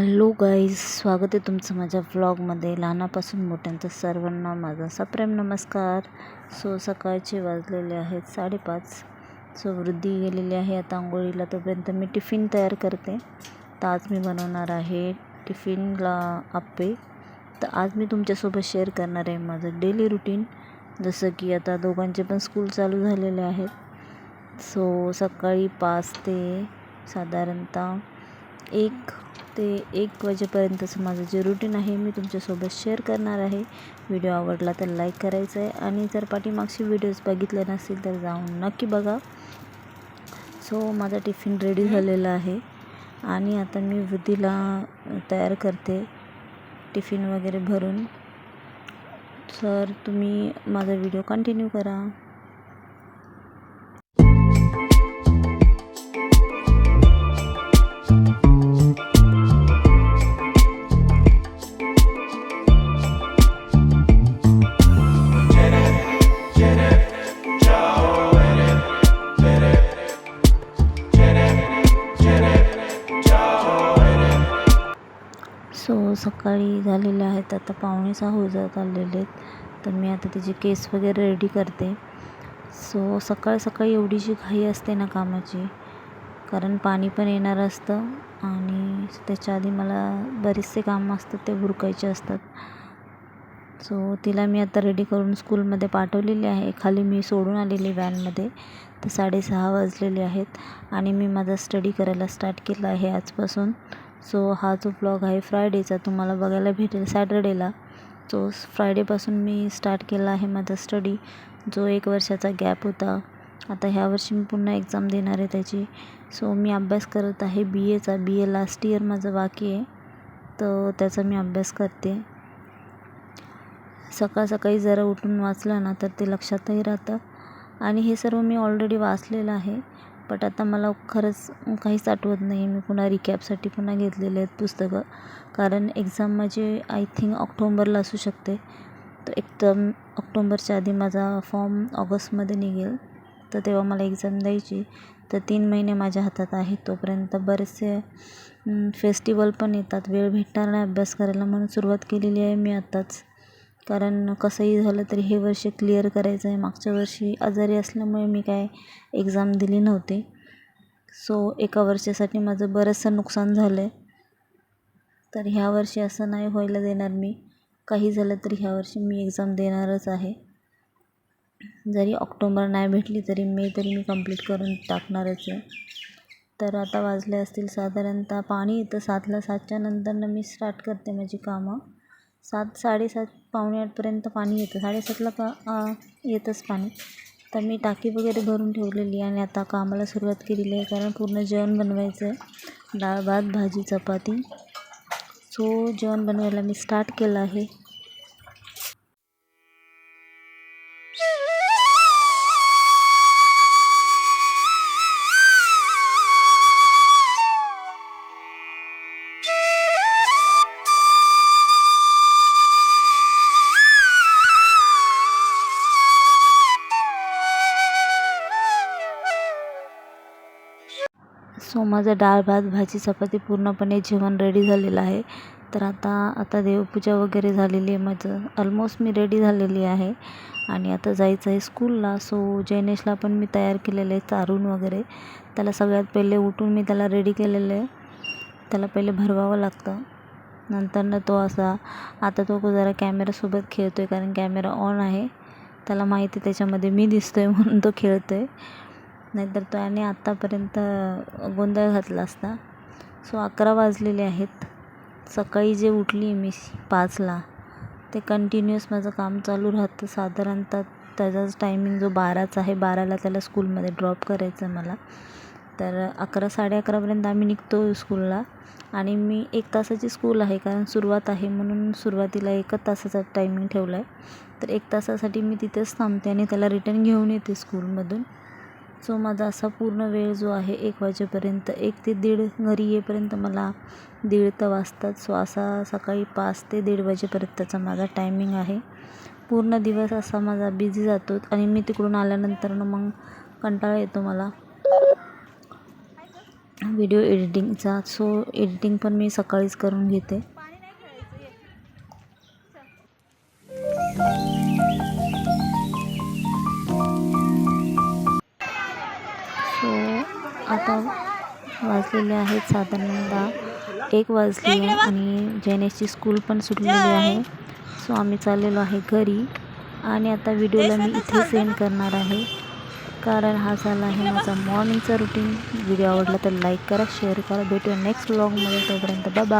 Hello guys स्वागत आहे तुमचं माझ्या व्लॉगमध्ये लहानापासून मोठ्यांचं सर्वांना माझा सप्रेम नमस्कार. सो सकाळचे वाजलेले आहेत साडेपाच. सो वृद्धी गेलेली आहे. आता आंघोळीला तोपर्यंत मी टिफिन तयार करते. तर आज मी बनवणार आहे टिफिनला आप्पे. तर आज मी तुमच्यासोबत शेअर करणार आहे माझं डेली रुटीन जसं की आता दोघांचे पण स्कूल चालू झालेले आहेत. सो सकाळी पाच ते साधारणतः एक ते एक वाजेपर्यंतचं माझं जे रुटीन आहे मी तुमच्यासोबत शेअर करणार आहे. व्हिडिओ आवडला तर लाईक करायचं आहे आणि जर पाठीमागचे व्हिडिओज बघितले नसतील तर जाऊन नक्की बघा. सो माझा टिफिन रेडी झालेला आहे. आणि आता मी वृद्धीला तयार करते. टिफिन वगैरे भरून. सर तुम्ही माझा व्हिडिओ कंटिन्यू करा. सकाळी झालेले आहेत. आता पावणे सहा होत आलेले आहेत. तर मी आता त्याचे केस वगैरे रेडी करते. सो सकाळ सकाळी एवढीशी घाई असते ना कामाची कारण पाणी पण येणार असतं आणि त्याच्या आधी मला बरेचसे कामं असतात ते उरकायचे असतात. सो तिला मी आता रेडी करून स्कूलमध्ये पाठवलेली आहे. खाली मी सोडून आलेली व्हॅनमध्ये तर साडेसहा वाजलेले आहेत आणि मी माझा स्टडी करायला स्टार्ट केला आहे आजपासून. सो हा जो ब्लॉग आहे फ्रायडेचा तुम्हाला बघायला भेटेल सॅटरडेला सो फ्रायडेपासून मी स्टार्ट केला आहे माझा स्टडी जो एक वर्षाचा गॅप होता. आता ह्या वर्षी मी पुन्हा एक्झाम देणार आहे त्याची. सो मी अभ्यास करत आहे बी एचा बी ए लास्ट इयर माझं बाकी आहे. तर त्याचा मी अभ्यास करते. सकाळ सकाळी जरा उठून वाचलं ना तर ते लक्षातही राहतं. आणि हे सर्व मी ऑलरेडी वाचलेलं आहे. बट आता मला खरंच काहीच आठवत नाही. मी पुन्हा रिकॅपसाठी पुन्हा घेतलेले आहेत पुस्तकं. कारण एक्झाम माझी आय थिंक ऑक्टोंबरला असू शकते. तर एकदम ऑक्टोंबरच्या आधी माझा फॉर्म ऑगस्टमध्ये निघेल. तर तेव्हा मला एक्झाम द्यायची. तर तीन महिने माझ्या हातात आहेत तोपर्यंत बरेचसे फेस्टिवल पण येतात. वेळ भेटणार नाही अभ्यास करायला म्हणून सुरुवात केलेली आहे मी आत्ताच कारण कसंही झालं तरी हे वर्ष क्लिअर करायचं आहे. मागच्या वर्षी आजारी असल्यामुळे मी काय एक्झाम दिली नव्हती. सो एका वर्षासाठी माझं बरंचसं नुकसान झालं आहे तर ह्या वर्षी असं नाही व्हायला देणार मी. काही झालं तरी ह्या वर्षी मी एक्झाम देणारच आहे. जरी ऑक्टोबर नाही भेटली तरी मे तरी मी कंप्लीट करून टाकणारच आहे. तर आता वाजले असतील साधारणतः पाणी येतं सातला सातच्या नंतरनं मी स्टार्ट करते माझी कामं. सात साडेसात पावणे आठपर्यंत पाणी येतं. साडेसातला का येतंच पाणी. तर मी टाकी वगैरे भरून ठेवलेली आहे आणि आता कामाला सुरुवात केलेली आहे. कारण पूर्ण जेवण बनवायचं आहे. डाळ भात भाजी चपाती. सो जेवण बनवायला मी स्टार्ट केलं आहे. सो माझं डाळ भात भाजी चपाती पूर्णपणे जेवण रेडी झालेलं आहे. तर आता आता देवपूजा वगैरे झालेली आहे. माझं ऑलमोस्ट मी रेडी झालेली आहे. आणि आता जायचं आहे स्कूलला सो जैनेशला पण मी तयार केलेलं आहे चारून वगैरे. त्याला सगळ्यात पहिले उठून मी त्याला रेडी केलेलं आहे. त्याला पहिले भरवावं लागतं. नंतरनं तो असा आता तो जरा कॅमेरासोबत खेळतो आहे कारण कॅमेरा ऑन आहे. त्याला माहिती आहे त्याच्यामध्ये मी दिसतो आहे म्हणून तो खेळतो आहे नाहीतर त्याने आत्तापर्यंत गोंधळ घातला असता. सो अकरा वाजलेले आहेत. सकाळी जे उठली मी पाचला ते कंटिन्युअस माझं काम चालू राहतं. साधारणतः त्याचाच टायमिंग जो बाराचा आहे बाराला त्याला स्कूलमध्ये ड्रॉप करायचं आहे मला. तर अकरा साडे अकरापर्यंत आम्ही निघतो स्कूलला आणि मी एक तासाची स्कूल आहे कारण सुरुवात आहे म्हणून सुरुवातीला एकच तासाचा टायमिंग ठेवला आहे तर एक तासासाठी मी तिथेच थांबते आणि त्याला रिटर्न घेऊन येते स्कूलमधून सो माझा असा पूर्ण वेळ जो आहे एक वाजेपर्यंत एक ते दीड घरी येईपर्यंत मला दीड तर वाजतात सो असा सकाळी पाच ते दीड वाजेपर्यंतचा माझा टायमिंग आहे. पूर्ण दिवस असा माझा बिझी जातो आणि मी तिकडून आल्यानंतर मग कंटाळा येतो मला. व्हिडिओ एडिटिंगचा सो एडिटिंग पण मी सकाळीच करून घेते. सो आता वाजलेले आहेत साधारणतः एक वाजली आहे आणि जैनेशची स्कूल पण सुटलेली आहे. सो आम्ही चाललेलो आहे घरी. आणि आता व्हिडिओला मी इथे सेंड करणार आहे. कारण हा झाला आहे माझा मॉर्निंगचा रुटीन व्हिडिओ आवडला तर लाईक करा शेअर करा. भेटूया नेक्स्ट ब्लॉगमध्ये तोपर्यंत बाबा